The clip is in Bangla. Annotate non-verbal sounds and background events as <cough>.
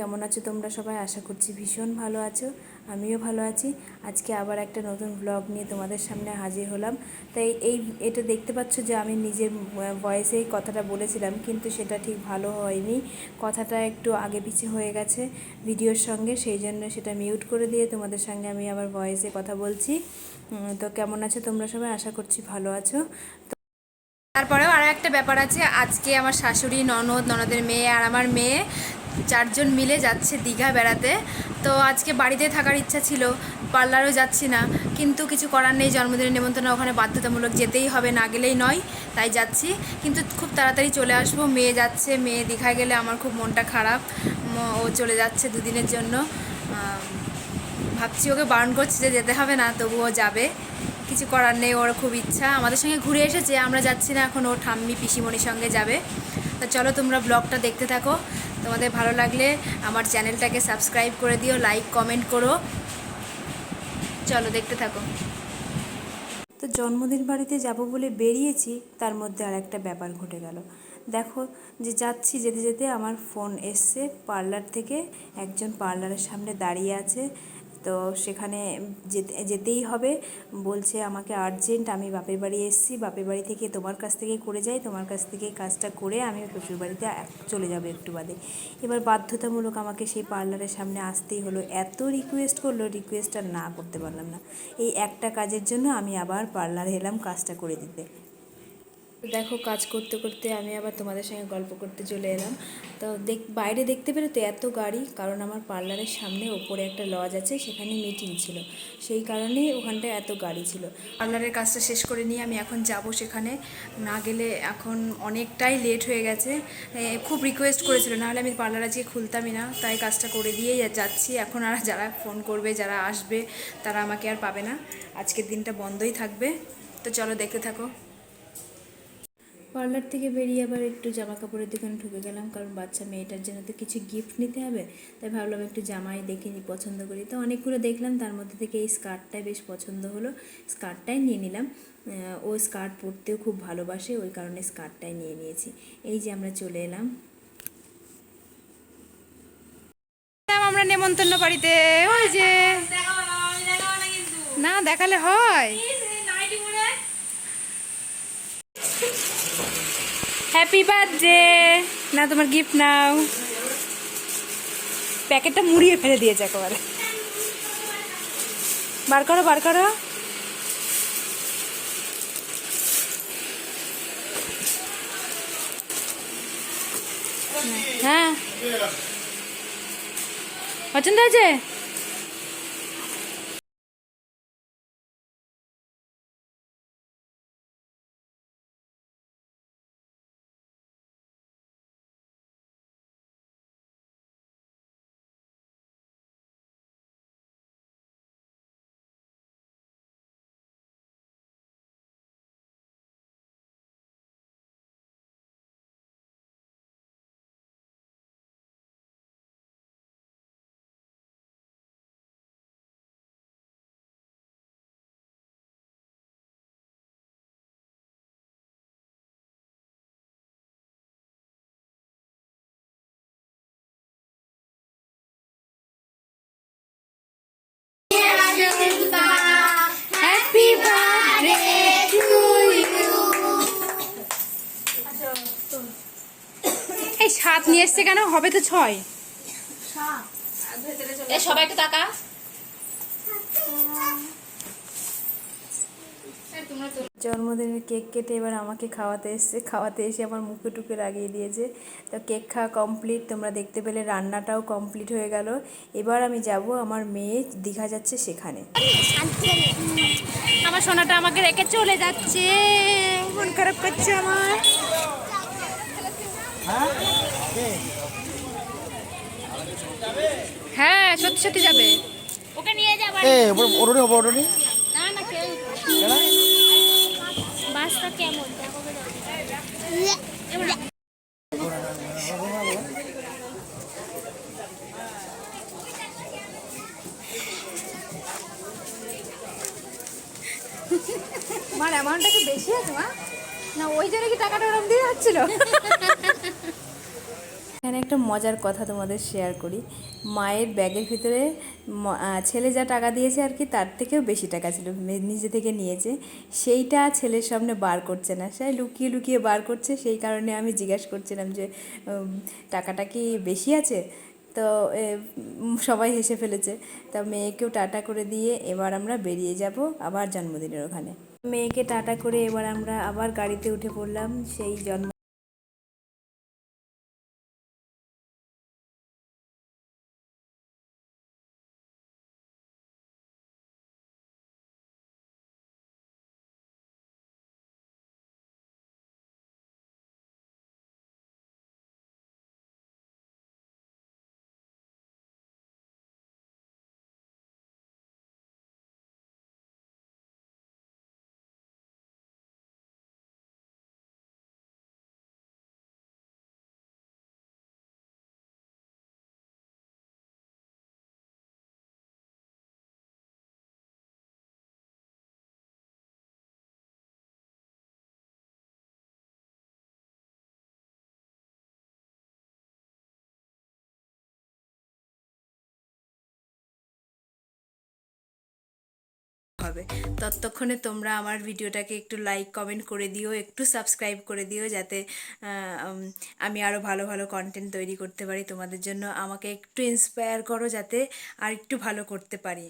কেমন আছো তোমরা সবাই? আশা করছি ভীষণ ভালো আছো। আমিও ভালো আছি। আজকে আবার একটা নতুন ব্লগ নিয়ে তোমাদের সামনে হাজির হলাম। তাই এই এটা দেখতে পাচ্ছ যে আমি নিজের ভয়েসেই কথাটা বলেছিলাম, কিন্তু সেটা ঠিক ভালো হয়নি। কথাটা একটু আগে পিছে হয়ে গেছে ভিডিওর সঙ্গে, সেই জন্য সেটা মিউট করে দিয়ে তোমাদের সঙ্গে আমি আবার ভয়েসে কথা বলছি। তো কেমন আছো তোমরা সবাই? আশা করছি ভালো আছো। তারপরেও আরও একটা ব্যাপার আছে। আজকে আমার শাশুড়ি, ননদ, ননদের মেয়ে আর আমার মেয়ে। চারজন মিলে যাচ্ছে দীঘা বেড়াতে। তো আজকে বাড়িতে থাকার ইচ্ছা ছিল, পার্লারও যাচ্ছি না, কিন্তু কিছু করার নেই, জন্মদিনের নেমন্তন্ন ওখানে বাধ্যতামূলক যেতেই হবে, না গেলেই নয়, তাই যাচ্ছি। কিন্তু খুব তাড়াতাড়ি চলে আসব, মেয়ে যাচ্ছে, মেয়ে দীঘায় গেলে আমার খুব মনটা খারাপ ও চলে যাচ্ছে দুদিনের জন্য। ভাবছি ওকে বারণ করছি যে যেতে হবে না, তবুও যাবে। কিছু করার নেই, ওর খুব ইচ্ছা। আমাদের সঙ্গে ঘুরে এসেছে, আমরা যাচ্ছি না, এখন ও ঠাম্মি, পিসিমণির সঙ্গে যাবে। তো চলো তোমরা ব্লগটা দেখতে থাকো। তোমাদের ভালো লাগলে আমার চ্যানেলটাকে সাবস্ক্রাইব করে দিও লাইক কমেন্ট করো। চলো, দেখতে থাকো। তো জন্মদিন বাড়িতে যাব বলে বেরিয়েছি, তার মধ্যে আর একটা ব্যাপার ঘটে গেল। দেখো যে যাচ্ছি যেতে যেতে আমার ফোন এসছে পার্লার থেকে একজন পার্লারের সামনে দাঁড়িয়ে আছে। তো সেখানে যেতে, যেতেই হবে। বলছে, আমাকে আর্জেন্ট আমি বাপের বাড়ি এসেছি। বাপের বাড়ি থেকে তোমার কাছ থেকে করে যাই। তোমার কাছ থেকে কাজটা করে আমি শ্বশুর বাড়িতে চলে যাব একটু বাদে। এবার বাধ্যতামূলক আমাকে সেই পার্লারের সামনে আসতেই হলো। এত রিকোয়েস্ট করল রিকোয়েস্ট আর না করতে পারলাম না। এই একটা কাজের জন্য আমি আবার পার্লারে এলাম কাজটা করে দিতে। দেখো, কাজ করতে করতে আমি আবার তোমাদের সঙ্গে গল্প করতে চলে এলাম। তো দেখ, বাইরে দেখতে পেলে তো এত গাড়ি, কারণ আমার পার্লারের সামনে ওপরে একটা লজ আছে, সেখানে মিটিং ছিল। সেই কারণেই ওখানটায় এত গাড়ি ছিল। পার্লারের কাজটা শেষ করে নিয়ে আমি এখন যাব সেখানে। না গেলে এখন অনেকটাই লেট হয়ে গেছে। খুব রিকোয়েস্ট করেছিল নাহলে আমি পার্লার আজকে খুলতামই না। তাই কাজটা করে দিয়েই যাচ্ছি। এখন আর যারা ফোন করবে, যারা আসবে, তারা আমাকে আর পাবে না। আজকের দিনটা বন্ধই থাকবে। তো চলো দেখতে থাকো। পার্লার থেকে বেরিয়ে আবার একটু জামা কাপড়ের দোকানে ঢুকে গেলাম কারণ বাচ্চা মেয়েটার জন্য তো কিছু গিফট নিতে হবে। তাই ভাবলাম একটু জামাই দেখে নিই পছন্দ করি। তো অনেকগুলো দেখলাম তার মধ্যে থেকে এই স্কার্টটাই বেশ পছন্দ হলো। স্কার্টটাই নিয়ে নিলাম। ও স্কার্ট পরতেও খুব ভালোবাসে ওই কারণে স্কার্টটাই নিয়ে নিয়েছি। এই যে আমরা চলে এলাম। আমরা নেমন্তন্ন বাড়িতে। ওই যে। না দেখালে হয়। হ্যাপি বার্থডে না তোমার গিফট নাও। প্যাকেটটা মুড়িয়ে ফেলে দিয়েছে একেবারে। বার করো বার করো। হ্যাঁ। পছন্দ আছে সাত নিয়ে এসছে কেন? হবে তো ছয়। এ সবাই একটু তাকা জন্মদিনের কেক কেটে এবার আমাকে খাওয়াতে এসছে। খাওয়াতে এসে আমার মুখে টুকে লাগিয়ে দিয়েছে। তো কেক খাওয়া কমপ্লিট তোমরা দেখতে পেলে রান্নাটাও কমপ্লিট হয়ে গেল। এবার আমি যাব আমার মেয়ে দীঘা যাচ্ছে সেখানে। আমার সোনাটা আমাকে রেখে চলে যাচ্ছে। মন খারাপ করছে আমার। হ্যাঁ সত্যি সত্যি যাবে। ওকে নিয়ে যাব এ ওরনি হব ওরনি না না কেউ বাসটা কেমন? মার অ্যামাউন্টটা একটু বেশি আছে মা। না ওই জন্য কি টাকাটা ওরম দিয়ে যাচ্ছিল? <laughs> এখানে একটা মজার কথা তোমাদের শেয়ার করি। মায়ের ব্যাগের ভিতরে ছেলে যা টাকা দিয়েছে আর কি, তার থেকেও বেশি টাকা ছিল নিজে থেকে নিয়েছে। সেইটা ছেলের সামনে বার করছে না। সে লুকিয়ে লুকিয়ে বার করছে, সেই কারণে আমি জিজ্ঞাসা করছিলাম যে টাকাটা কি বেশি আছে? তো সবাই হেসে ফেলেছে। তা মেয়েকেও টাটা করে দিয়ে এবার আমরা বেরিয়ে যাব আবার জন্মদিনের ওখানে। মেয়েকে টাটা করে এবার আমরা আবার গাড়িতে উঠে পড়লাম, সেই জন্ম হবে। ততক্ষণে তোমরা আমার ভিডিওটাকে একটু লাইক কমেন্ট করে দিও, একটু সাবস্ক্রাইব করে দিও যাতে আমি আরও ভালো ভালো কন্টেন্ট তৈরি করতে পারি তোমাদের জন্য। আমাকে একটু ইন্সপায়ার করো যাতে আর একটু ভালো করতে পারি।